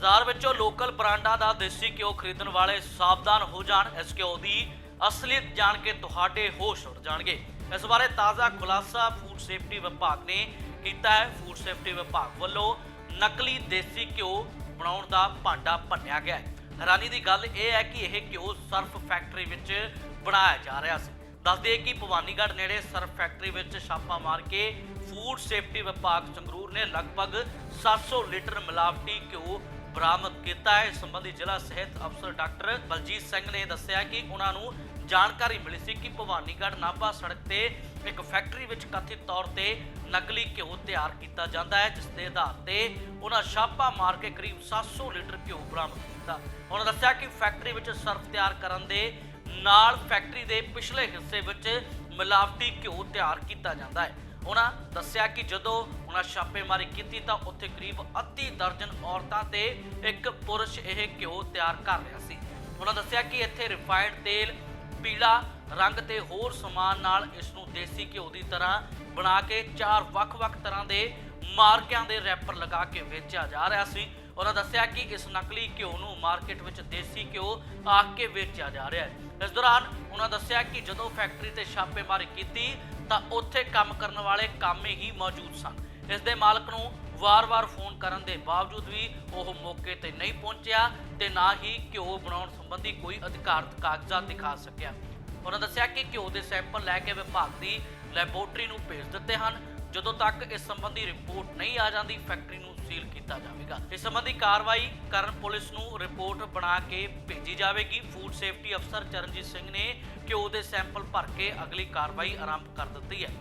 ਬਾਜ਼ਾਰ ਵਿੱਚੋਂ ਲੋਕਲ ਬ੍ਰਾਂਡਾਂ ਦਾ ਦੇਸੀ ਘਿਓ ਖਰੀਦਣ ਵਾਲੇ ਸਾਵਧਾਨ ਹੋ ਜਾਣ, ਇਸ ਘਿਓ ਦੀ ਅਸਲੀਅਤ ਜਾਣ ਕੇ ਤੁਹਾਡੇ ਹੋਸ਼ ਉੱਡ ਜਾਣਗੇ। ਇਸ ਬਾਰੇ ਤਾਜ਼ਾ ਖੁਲਾਸਾ ਫੂਡ ਸੇਫਟੀ ਵਿਭਾਗ ਨੇ ਕੀਤਾ ਹੈ। ਫੂਡ ਸੇਫਟੀ ਵਿਭਾਗ ਵੱਲੋਂ ਨਕਲੀ ਦੇਸੀ ਘਿਓ ਬਣਾਉਣ ਦਾ ਭਾਂਡਾ ਭੰਨਿਆ ਗਿਆ ਹੈ। ਹੈਰਾਨੀ ਦੀ ਗੱਲ ਇਹ ਹੈ ਕਿ ਇਹ ਘਿਓ ਸਰਫ ਫੈਕਟਰੀ ਵਿੱਚ ਬਣਾਇਆ ਜਾ ਰਿਹਾ ਸੀ। ਦੱਸਦੇ ਕਿ ਭਵਾਨੀਗੜ੍ਹ ਨੇੜੇ ਸਰਫ ਫੈਕਟਰੀ ਵਿੱਚ ਛਾਪਾ ਮਾਰ ਕੇ ਫੂਡ ਸੇਫਟੀ ਵਿਭਾਗ ਸੰਗਰੂਰ ਨੇ ਲਗਭਗ 700 ਲੀਟਰ ਮਿਲਾਵਟੀ ਘਿਓ ਬਰਾਮਦ ਕੀਤਾ ਹੈ। ਇਸ ਸੰਬੰਧੀ ਜ਼ਿਲ੍ਹਾ ਸਿਹਤ ਅਫਸਰ ਡਾਕਟਰ ਬਲਜੀਤ ਸਿੰਘ ਨੇ ਦੱਸਿਆ ਕਿ ਉਹਨਾਂ ਨੂੰ ਜਾਣਕਾਰੀ ਮਿਲੀ ਸੀ ਕਿ ਭਵਾਨੀਗੜ੍ਹ ਨਾਭਾ ਸੜਕ ਤੇ ਇੱਕ ਫੈਕਟਰੀ ਵਿੱਚ ਕਥਿਤ ਤੌਰ ਤੇ ਨਕਲੀ ਘਿਓ ਤਿਆਰ ਕੀਤਾ ਜਾਂਦਾ ਹੈ, ਜਿਸ ਦੇ ਆਧਾਰ ਤੇ ਉਹਨਾਂ ਛਾਪਾ ਮਾਰ ਕੇ ਕਰੀਬ 700 ਲੀਟਰ ਘਿਓ ਬਰਾਮਦ ਕੀਤਾ। ਉਹਨਾਂ ਦੱਸਿਆ ਕਿ ਫੈਕਟਰੀ ਵਿੱਚ ਸਰਫ ਤਿਆਰ ਕਰਨ ਦੇ ਨਾਲ ਫੈਕਟਰੀ ਦੇ ਪਿਛਲੇ ਹਿੱਸੇ ਵਿੱਚ ਮਿਲਾਵਟੀ ਘਿਓ ਤਿਆਰ ਕੀਤਾ ਜਾਂਦਾ ਹੈ। ਉਹਨਾਂ ਦੱਸਿਆ ਕਿ ਜਦੋਂ ਉਹਨਾਂ ਛਾਪੇਮਾਰੀ ਕੀਤੀ ਤਾਂ ਉੱਥੇ ਕਰੀਬ ਅੱਧੀ ਦਰਜਨ ਔਰਤਾਂ ਤੇ ਇੱਕ ਪੁਰਸ਼ ਇਹ ਘਿਓ ਤਿਆਰ ਕਰ ਰਿਹਾ ਸੀ। ਉਹਨਾਂ ਦੱਸਿਆ ਕਿ ਇੱਥੇ ਰਿਫਾਈਨਡ ਤੇਲ, ਪੀਲਾ ਰੰਗ ਤੇ ਹੋਰ ਸਮਾਨ ਨਾਲ ਇਸ ਨੂੰ ਦੇਸੀ ਘਿਓ ਦੀ ਤਰ੍ਹਾਂ ਬਣਾ ਕੇ ਚਾਰ ਵੱਖ-ਵੱਖ ਤਰ੍ਹਾਂ ਦੇ ਮਾਰਕਿਆਂ ਦੇ ਰੈਪਰ ਲਗਾ ਕੇ ਵੇਚਿਆ ਜਾ ਰਿਹਾ ਸੀ। ਉਹਨਾਂ ਦੱਸਿਆ ਕਿ ਇਸ ਨਕਲੀ ਘਿਓ ਨੂੰ ਮਾਰਕੀਟ ਵਿੱਚ ਦੇਸੀ ਘਿਓ ਆਖ ਕੇ ਵੇਚਿਆ ਜਾ ਰਿਹਾ ਹੈ। ਇਸ ਦੌਰਾਨ ਉਹਨਾਂ ਦੱਸਿਆ ਕਿ ਜਦੋਂ ਫੈਕਟਰੀ ਤੇ ਛਾਪੇਮਾਰੀ ਕੀਤੀ ਤਾਂ ਉੱਥੇ ਕੰਮ ਕਰਨ ਵਾਲੇ ਕਾਮੇ ਹੀ ਮੌਜੂਦ ਸਨ। ਇਸ ਦੇ ਮਾਲਕ ਨੂੰ ਵਾਰ-ਵਾਰ ਫੋਨ ਕਰਨ ਦੇ ਬਾਵਜੂਦ ਵੀ ਉਹ ਮੌਕੇ ਤੇ ਨਹੀਂ ਪਹੁੰਚਿਆ ਤੇ ਨਾ ਹੀ ਘਿਓ ਬਣਾਉਣ ਸੰਬੰਧੀ ਕੋਈ ਅਧਿਕਾਰਤ ਕਾਗਜ਼ਾਤ ਦਿਖਾ ਸਕਿਆ। ਉਹਨਾਂ ਦੱਸਿਆ ਕਿ ਘਿਓ ਦੇ ਸੈਂਪਲ ਲੈ ਕੇ ਵਿਭਾਗ ਦੀ ਲੈਬੋਰਟਰੀ ਨੂੰ ਭੇਜ ਦਿੱਤੇ ਹਨ। ਜਦੋਂ ਤੱਕ ਇਸ ਸੰਬੰਧੀ ਰਿਪੋਰਟ ਨਹੀਂ ਆ ਜਾਂਦੀ, ਫੈਕਟਰੀ ਨੂੰ ਸੀਲ ਕੀਤਾ ਜਾਵੇਗਾ। ਇਸ ਸੰਬੰਧੀ ਕਾਰਵਾਈ ਕਰਨ ਪੁਲਿਸ ਨੂੰ ਰਿਪੋਰਟ ਬਣਾ ਕੇ ਭੇਜੀ ਜਾਵੇਗੀ। ਫੂਡ ਸੇਫਟੀ ਅਫਸਰ ਚਰਨਜੀਤ ਸਿੰਘ ਨੇ ਘਿਓ ਦੇ ਸੈਂਪਲ ਭਰ ਕੇ ਅਗਲੀ ਕਾਰਵਾਈ ਆਰੰਭ ਕਰ ਦਿੱਤੀ ਹੈ।